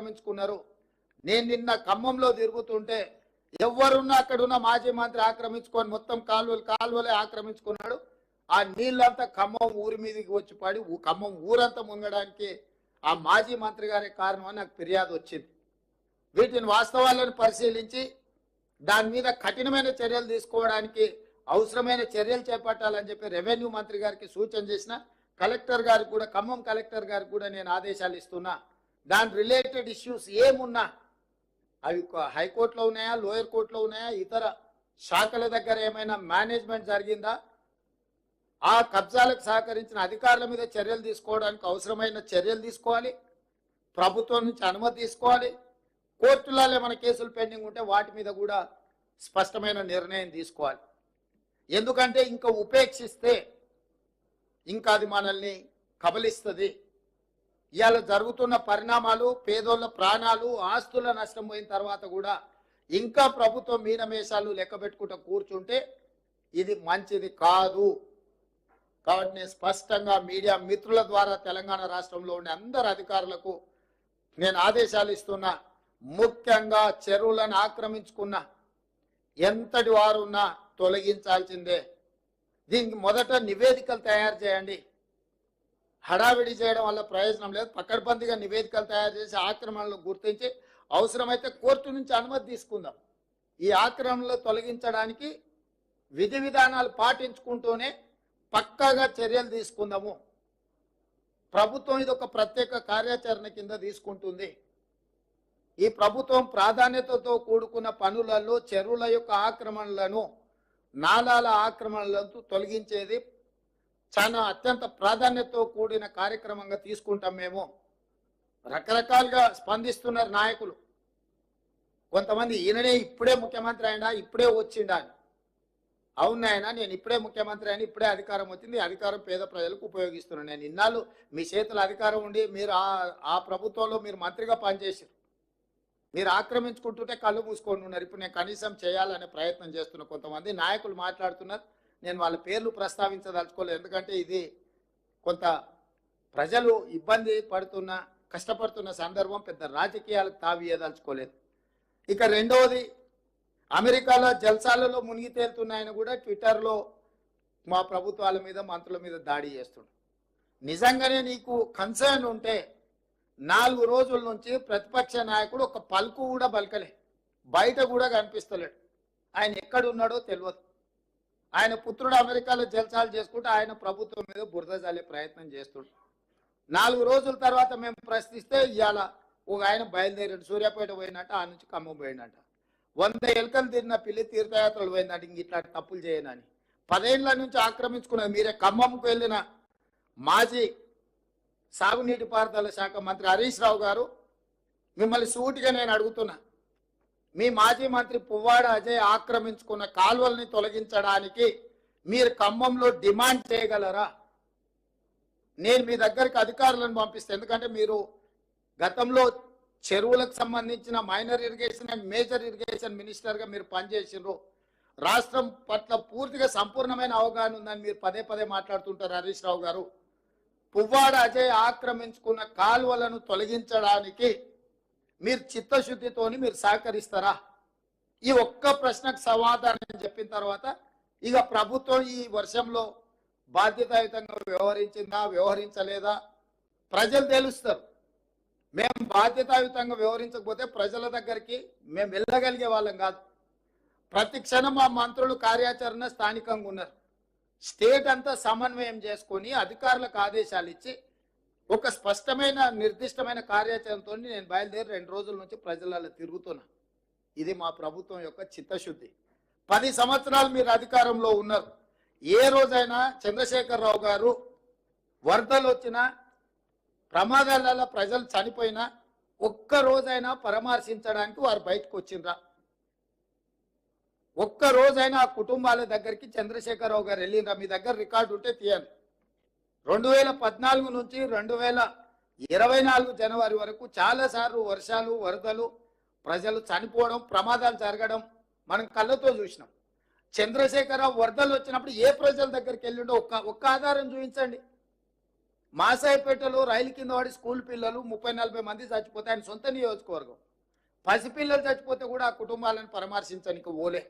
ఆక్రమించుకున్నారు. నేను నిన్న ఖమ్మంలో తిరుగుతుంటే ఎవరున్నా అక్కడున్న మాజీ మంత్రి ఆక్రమించుకొని మొత్తం కాలువలు కాలువలే ఆక్రమించుకున్నాడు. ఆ నీళ్ళంతా ఖమ్మం ఊరి మీదకి వచ్చి పడి ఖమ్మం ఊరంతా మునగడానికి ఆ మాజీ మంత్రి గారి కారణం అని నాకు ఫిర్యాదు వచ్చింది. వీటిని వాస్తవాలను పరిశీలించి దాని మీద కఠినమైన చర్యలు తీసుకోవడానికి అవసరమైన చర్యలు చేపట్టాలని చెప్పి రెవెన్యూ మంత్రి గారికి సూచన చేసిన. కలెక్టర్ గారికి కూడా ఖమ్మం కలెక్టర్ గారికి కూడా నేను ఆదేశాలు ఇస్తున్నా. దాని రిలేటెడ్ ఇష్యూస్ ఏమున్నా అవి హైకోర్టులో ఉన్నాయా లోయర్ కోర్టులో ఉన్నాయా ఇతర శాఖల దగ్గర ఏమైనా మేనేజ్మెంట్ జరిగిందా? ఆ కబ్జాలకు సహకరించిన అధికారుల మీద చర్యలు తీసుకోవడానికి అవసరమైన చర్యలు తీసుకోవాలి ప్రభుత్వం నుంచి అనుమతి తీసుకోవాలి. కోర్టులలో ఏమైనా కేసులు పెండింగ్ ఉంటే వాటి మీద కూడా స్పష్టమైన నిర్ణయం తీసుకోవాలి. ఎందుకంటే ఇంకా ఉపేక్షిస్తే ఇంకా అది మనల్ని కబలిస్తుంది. ఇవాళ జరుగుతున్న పరిణామాలు పేదోళ్ళ ప్రాణాలు ఆస్తుల నష్టం పోయిన తర్వాత కూడా ఇంకా ప్రభుత్వం మీనమేషాలు లెక్క పెట్టుకుంటూ కూర్చుంటే ఇది మంచిది కాదు. కాబట్టి నేను స్పష్టంగా మీడియా మిత్రుల ద్వారా తెలంగాణ రాష్ట్రంలో ఉండే అందరు అధికారులకు నేను ఆదేశాలు ఇస్తున్నా ముఖ్యంగా చెరువులను ఆక్రమించుకున్న ఎంతటి వారున్నా తొలగించాల్సిందే. దీనికి మొదట నివేదికలు తయారు చేయండి. హడావిడి చేయడం వల్ల ప్రయోజనం లేదు. పక్కడబందిగా నివేదికలు తయారు చేసి ఆక్రమణలు గుర్తించి అవసరమైతే కోర్టు నుంచి అనుమతి తీసుకుందాం. ఈ ఆక్రమణలు తొలగించడానికి విధి విధానాలు పాటించుకుంటూనే పక్కాగా చర్యలు తీసుకుందాము. ప్రభుత్వం ఇది ఒక ప్రత్యేక కార్యాచరణ కింద తీసుకుంటుంది. ఈ ప్రభుత్వం ప్రాధాన్యతతో కూడుకున్న పనులలో చెరువుల యొక్క ఆక్రమణలను నాలాల ఆక్రమణలను తొలగించేది చాలా అత్యంత ప్రాధాన్యతతో కూడిన కార్యక్రమంగా తీసుకుంటాం మేము. రకరకాలుగా స్పందిస్తున్నారు నాయకులు. కొంతమంది ఈయననే ఇప్పుడే ముఖ్యమంత్రి అయినా ఇప్పుడే వచ్చిండా అని అవును ఆయన నేను ఇప్పుడే ముఖ్యమంత్రి అయినా ఇప్పుడే అధికారం వచ్చింది. అధికారం పేద ప్రజలకు ఉపయోగిస్తున్నాను. నేను ఇన్నాళ్ళు మీ చేతుల అధికారం ఉండి మీరు ఆ ఆ ప్రభుత్వంలో మీరు మంత్రిగా పనిచేసారు మీరు ఆక్రమించుకుంటుంటే కళ్ళు మూసుకొని ఉన్నారు. ఇప్పుడు నేను కనీసం చేయాలనే ప్రయత్నం చేస్తున్న కొంతమంది నాయకులు మాట్లాడుతున్నారు. నేను వాళ్ళ పేర్లు ప్రస్తావించదలుచుకోలేదు. ఎందుకంటే ఇది కొంత ప్రజలు ఇబ్బంది పడుతున్న కష్టపడుతున్న సందర్భం పెద్ద రాజకీయాలకు తావియదలుచుకోలేదు ఇక రెండవది అమెరికాలో జల్సాలలో మునిగి తేలుతున్నాయని కూడా ట్విట్టర్లో మా ప్రభుత్వాల మీద మంత్రుల మీద దాడి చేస్తుండు నిజంగానే నీకు కన్సర్న్ ఉంటే నాలుగు రోజుల నుంచి ప్రతిపక్ష నాయకుడు ఒక పలుకు కూడా పలకలే. బయట కూడా కనిపిస్తలేడు. ఆయన ఎక్కడున్నాడో తెలియదు. ఆయన పుత్రుడు అమెరికాలో జల్సాలు చేసుకుంటూ ఆయన ప్రభుత్వం మీద బురద చల్లే ప్రయత్నం చేస్తుండు. నాలుగు రోజుల తర్వాత మేము ప్రశ్నిస్తే ఇవాళ ఒక ఆయన బయలుదేరాడు. సూర్యాపేట పోయినట్ట ఆ నుంచి ఖమ్మం పోయినట్ట. వంద ఎలుకలు తిరిగిన పిల్లి తీర్థయాత్రలు పోయిందంట ఇంక ఇట్లా తప్పులు చేయనని. పదేళ్ళ నుంచి ఆక్రమించుకున్నది మీరే ఖమ్మంకు వెళ్ళిన మాజీ సాగునీటి పారుదల శాఖ మంత్రి హరీష్ రావు గారు మిమ్మల్ని సూటిగా నేను అడుగుతున్నా. మీ మాజీ మంత్రి పువ్వాడ అజయ్ ఆక్రమించుకున్న కాల్వల్ని తొలగించడానికి మీరు ఖమ్మంలో డిమాండ్ చేయగలరా? నేను మీ దగ్గరికి అధికారులను పంపిస్తాను ఎందుకంటే మీరు గతంలో చెరువులకు సంబంధించిన minor irrigation and major irrigation మినిస్టర్గా మీరు పనిచేసిండ్రు. రాష్ట్రం పట్ల పూర్తిగా సంపూర్ణమైన అవగాహన ఉందని మీరు పదే పదే మాట్లాడుతుంటారు హరీష్ రావు గారు. పువ్వాడ అజయ్ ఆక్రమించుకున్న కాలువలను తొలగించడానికి మీరు చిత్తశుద్ధితోని మీరు సహకరిస్తారా? ఈ ఒక్క ప్రశ్నకు సమాధానం చెప్పిన తర్వాత ఇక ప్రభుత్వం ఈ వర్షంలో బాధ్యతాయుతంగా వ్యవహరించిందా వ్యవహరించలేదా? ప్రజలు తెలుస్తారు. మేము బాధ్యతాయుతంగా వ్యవహరించకపోతే ప్రజల దగ్గరికి మేము వెళ్ళగలిగే వాళ్ళం కాదు. ప్రతి క్షణం మా మంత్రులు కార్యాచరణ స్థానికంగా ఉన్నారు. స్టేట్ అంతా సమన్వయం చేసుకొని అధికారులకు ఆదేశాలు ఇచ్చి ఒక స్పష్టమైన నిర్దిష్టమైన కార్యాచరణతో నేను బయలుదేరి రెండు రోజుల నుంచి ప్రజలలో తిరుగుతున్నా. ఇది మా ప్రభుత్వం యొక్క చిత్తశుద్ధి. పది సంవత్సరాలు మీరు అధికారంలో ఉన్నారు. ఏ రోజైనా చంద్రశేఖరరావు గారు వరదలు వచ్చినా ప్రమాదాలలో ప్రజలు చనిపోయినా ఒక్క రోజైనా పరామర్శించడానికి వారు బయటకు వచ్చిండ్రా. ఒక్క రోజైనా ఆ కుటుంబాల దగ్గరికి చంద్రశేఖరరావు గారు వెళ్ళిండ్రా. మీ దగ్గర రికార్డు ఉంటే తీయండి. రెండు వేల పద్నాలుగు నుంచి రెండు వేల ఇరవై నాలుగు జనవరి వరకు చాలాసార్లు వర్షాలు వరదలు ప్రజలు చనిపోవడం ప్రమాదాలు జరగడం మనం కళ్ళతో చూసినాం. చంద్రశేఖరరావు వరదలు వచ్చినప్పుడు ఏ ప్రజల దగ్గరికి వెళ్ళిండో ఒక్క ఒక్క ఆధారం చూపించండి. మాసాయిపేటలో రైలు కింద పడి స్కూల్ పిల్లలు ముప్పై నలభై మంది చచ్చిపోతే ఆయన సొంత నియోజకవర్గం. పసిపిల్లలు చచ్చిపోతే కూడా ఆ కుటుంబాలను పరామర్శించడానికి ఓలే.